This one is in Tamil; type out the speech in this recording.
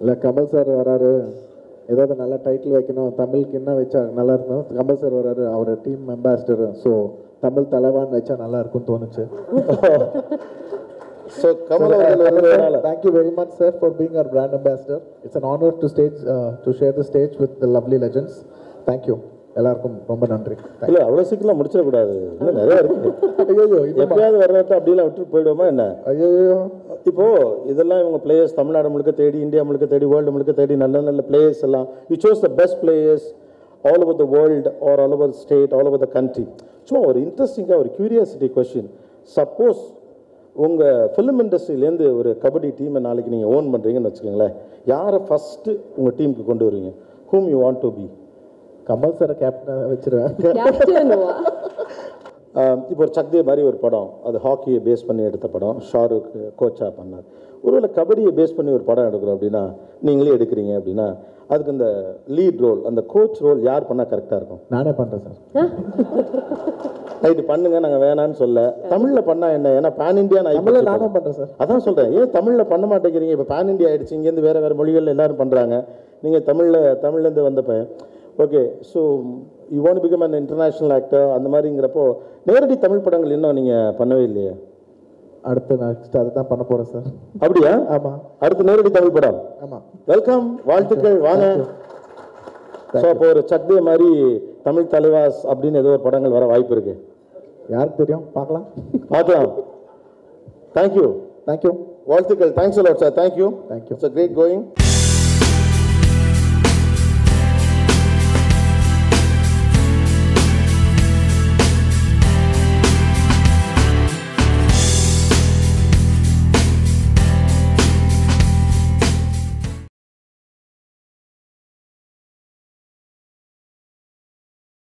இல்லை கமல் சார் வராரு. ஏதாவது நல்ல டைட்டில் வைக்கணும். தமிழுக்கு என்ன வச்சா நல்லா இருக்கும் கமல் சார் வராரு. Our team ambassador so Tamil தலைவான்னு வச்சா நல்லா இருக்கும்னு தோணுச்சு. So Kamal thank you very much sir for being our brand ambassador it's an honour to stage to share the stage with lovely legends thank you எல்லாருக்கும் ரொம்ப நன்றி. இல்ல அவ்வளவு சீக்கிரம் முடிச்சிடக்கூடாது. இன்னும் நிறைய இருக்கு. ஐயோ எப்பயாவது வர்றத அப்படிலாம் விட்டு போயிடுவோமா என்ன? ஐயோ இப்போ இதெல்லாம் இவங்க பிளேயர்ஸ் தமிழ்நாடு முழுக்க தேடி இந்தியா முழுக்க தேடி வேர்ல்டு முழுக்க தேடி நல்ல நல்ல பிளேயர்ஸ் எல்லாம். You chose the best players all over the world or all over state all over the country so ஒரு இன்ட்ரெஸ்டிங்காக ஒரு கியூரியாசிட்டி கொஷின் சப்போஸ் உங்கள் ஃபிலிம் இண்டஸ்ட்ரியிலேருந்து ஒரு கபடி டீமை நாளைக்கு நீங்கள் ஓன் பண்ணுறீங்கன்னு வச்சுக்கோங்களேன். யாரை ஃபஸ்ட்டு உங்கள் டீமுக்கு கொண்டு வருவீங்க? Whom you want to be Kamal சாரை வச்சுருவேன். இப்போ ஒரு சக்தே மாதிரி ஒரு படம். அது ஹாக்கியை பேஸ் பண்ணி எடுத்த படம். ஷாருக் கோச்சா பண்ணார். ஒருவேளை கபடியை பேஸ் பண்ணி ஒரு படம் எடுக்கிறோம் அப்படின்னா நீங்களே எடுக்கிறீங்க அப்படின்னா அதுக்கு இந்த லீட் ரோல் அந்த கோச் ரோல் யார் பண்ணால் கரெக்டாக இருக்கும்? நானே பண்ணுறேன் சார். ரைட்டு பண்ணுங்க நாங்கள் வேணான்னு சொல்ல. தமிழில் பண்ணால் என்ன? ஏன்னா பேன் இந்தியா தமிழில் நானும் பண்ணுறேன் சார். அதான் சொல்கிறேன் ஏன் தமிழில் பண்ண மாட்டேங்கிறீங்க? இப்போ பேன் இந்தியா ஆயிடுச்சு இங்கேருந்து வேறு வேறு மொழிகள் எல்லாரும் பண்ணுறாங்க நீங்கள் தமிழில் தமிழ்லேருந்து வந்த பையன் okay so you want become an international actor அந்த மாதிரிங்கிறப்போ நேரடி தமிழ் படங்கள் இன்னும் நீங்கள் பண்ணவே இல்லையே? அடுத்து நெக்ஸ்ட் அதை தான் பண்ண போகிறேன் சார். அப்படியா? ஆமாம் அடுத்து நேரடி தமிழ் படம். ஆமாம் வெல்கம் வாழ்த்துக்கள் வாங்க. ஸோ அப்போ ஒரு சக்தே மாதிரி தமிழ் தலைவாஸ் அப்படின்னு ஏதோ ஒரு படங்கள் வர வாய்ப்பு இருக்கு. யாருக்கு தெரியும்? பார்க்கலாம். பார்க்கலாம். தேங்க்யூ தேங்க்யூ வாழ்த்துக்கள். Thanks a lot sir thank you you. It's great going